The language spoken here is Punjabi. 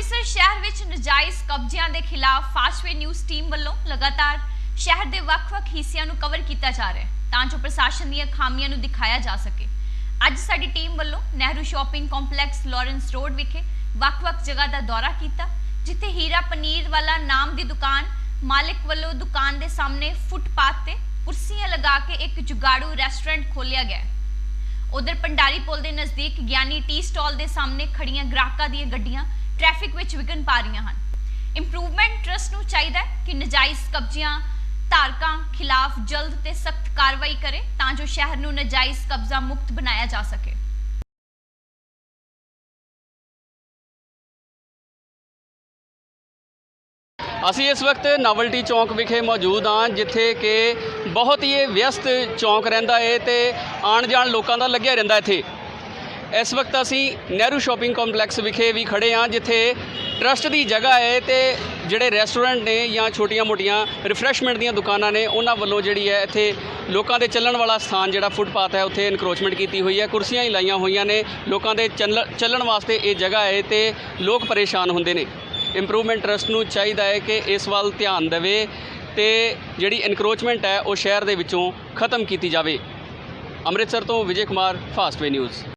ਅੰਮ੍ਰਿਤਸਰ ਸ਼ਹਿਰ ਵਿੱਚ ਨਜਾਇਜ਼ ਕਬਜ਼ਿਆਂ ਦੇ ਖਿਲਾਫ ਫਾਸਟਵੇ ਨਿਊਜ਼ ਟੀਮ ਵੱਲੋਂ ਲਗਾਤਾਰ ਸ਼ਹਿਰ ਦੇ ਵੱਖ-ਵੱਖ ਹਿੱਸਿਆਂ ਨੂੰ ਕਵਰ ਕੀਤਾ ਜਾ ਰਿਹਾ ਹੈ, ਤਾਂ ਜੋ ਪ੍ਰਸ਼ਾਸਨ ਦੀਆਂ ਖਾਮੀਆਂ ਨੂੰ ਦਿਖਾਇਆ ਜਾ ਸਕੇ। ਅੱਜ ਸਾਡੀ ਟੀਮ ਵੱਲੋਂ Nehru shopping complex Lawrence road ਵਿਖੇ ਵੱਖ-ਵੱਖ ਜਗ੍ਹਾ ਦਾ ਦੌਰਾ ਕੀਤਾ, ਜਿੱਥੇ ਹੀਰਾ ਪਨੀਰ ਵਾਲਾ ਨਾਮ ਦੀ ਦੁਕਾਨ ਮਾਲਕ ਵੱਲੋਂ ਦੁਕਾਨ ਦੇ ਸਾਹਮਣੇ ਫੁੱਟਪਾਥ ਤੇ ਕੁਰਸੀਆਂ ਲਗਾ ਕੇ ਇੱਕ ਜੁਗਾੜੂ ਰੈਸਟੋਰੈਂਟ ਖੋਲ੍ਹਿਆ ਗਿਆ ਹੈ। ਉਧਰ ਪੰਡਾਰੀ ਪੁਲ ਦੇ ਨਜ਼ਦੀਕ ਗਿਆਨੀ ਟੀ ਸਟਾਲ ਦੇ ਸਾਹਮਣੇ ਖੜੀਆਂ ਗ੍ਰਾਹਕਾਂ ਦੀਆਂ ਗੱਡੀਆਂ ਟ੍ਰੈਫਿਕ ਵਿੱਚ ਵਿਘਨ ਪਾ ਰਹੀਆਂ ਹਨ। ਇੰਪਰੂਵਮੈਂਟ ਟਰਸਟ ਨੂੰ ਚਾਹੀਦਾ ਕਿ ਨਜਾਇਜ਼ ਕਬਜ਼ਿਆਂ, ਧਾਰਕਾਂ ਖਿਲਾਫ ਜਲਦ ਤੇ ਸਖਤ ਕਾਰਵਾਈ ਕਰੇ ਤਾਂ ਜੋ ਸ਼ਹਿਰ ਨੂੰ ਨਜਾਇਜ਼ ਕਬਜ਼ਾ ਮੁਕਤ ਬਣਾਇਆ ਜਾ ਸਕੇ। ਅਸੀਂ ਇਸ ਵਕਤ ਨਵਲਟੀ ਚੌਂਕ ਵਿਖੇ ਮੌਜੂਦ ਹਾਂ, ਜਿੱਥੇ ਕਿ ਬਹੁਤ ਹੀ ਵਿਅਸਤ ਚੌਂਕ ਰਹਿੰਦਾ ਹੈ ਤੇ ਆਣ ਜਾਣ ਲੋਕਾਂ ਦਾ ਲੱਗਿਆ ਰਹਿੰਦਾ ਇੱਥੇ। ਇਸ ਵਕਤ ਅਸੀਂ ਨਹਿਰੂ ਸ਼ਾਪਿੰਗ ਕੰਪਲੈਕਸ ਵਿਖੇ ਵੀ ਖੜੇ ਹਾਂ, ਜਿੱਥੇ ਟਰਸਟ ਦੀ ਜਗ੍ਹਾ ਹੈ ਤੇ ਜਿਹੜੇ ਰੈਸਟੋਰੈਂਟ ਨੇ ਜਾਂ ਛੋਟੀਆਂ-ਮੋਟੀਆਂ ਰਿਫਰੈਸ਼ਮੈਂਟ ਦੀਆਂ ਦੁਕਾਨਾਂ ਨੇ, ਉਹਨਾਂ ਵੱਲੋਂ ਜਿਹੜੀ ਹੈ ਇੱਥੇ ਲੋਕਾਂ ਦੇ ਚੱਲਣ ਵਾਲਾ ਸਥਾਨ ਜਿਹੜਾ ਫੁੱਟਪਾਥ ਹੈ, ਉੱਥੇ ਇਨਕਰੋਚਮੈਂਟ ਕੀਤੀ ਹੋਈ ਹੈ। ਕੁਰਸੀਆਂ ਹੀ ਲਾਈਆਂ ਹੋਈਆਂ ਨੇ, ਲੋਕਾਂ ਦੇ ਚੱਲ- ਚੱਲਣ ਵਾਸਤੇ ਇਹ ਜਗ੍ਹਾ ਹੈ ਤੇ ਲੋਕ ਪਰੇਸ਼ਾਨ ਹੁੰਦੇ ਨੇ। ਇੰਪਰੂਵਮੈਂਟ ਟਰਸਟ ਨੂੰ ਚਾਹੀਦਾ ਹੈ ਕਿ ਇਸ ਵੱਲ ਧਿਆਨ ਦੇਵੇ ਤੇ ਜਿਹੜੀ ਇਨਕਰੋਚਮੈਂਟ ਹੈ, ਉਹ ਸ਼ਹਿਰ ਦੇ ਵਿੱਚੋਂ ਖਤਮ ਕੀਤੀ ਜਾਵੇ। ਅੰਮ੍ਰਿਤਸਰ ਤੋਂ ਵਿਜੇ ਕੁਮਾਰ ਫਾਸਟਵੇ ਨਿਊਜ਼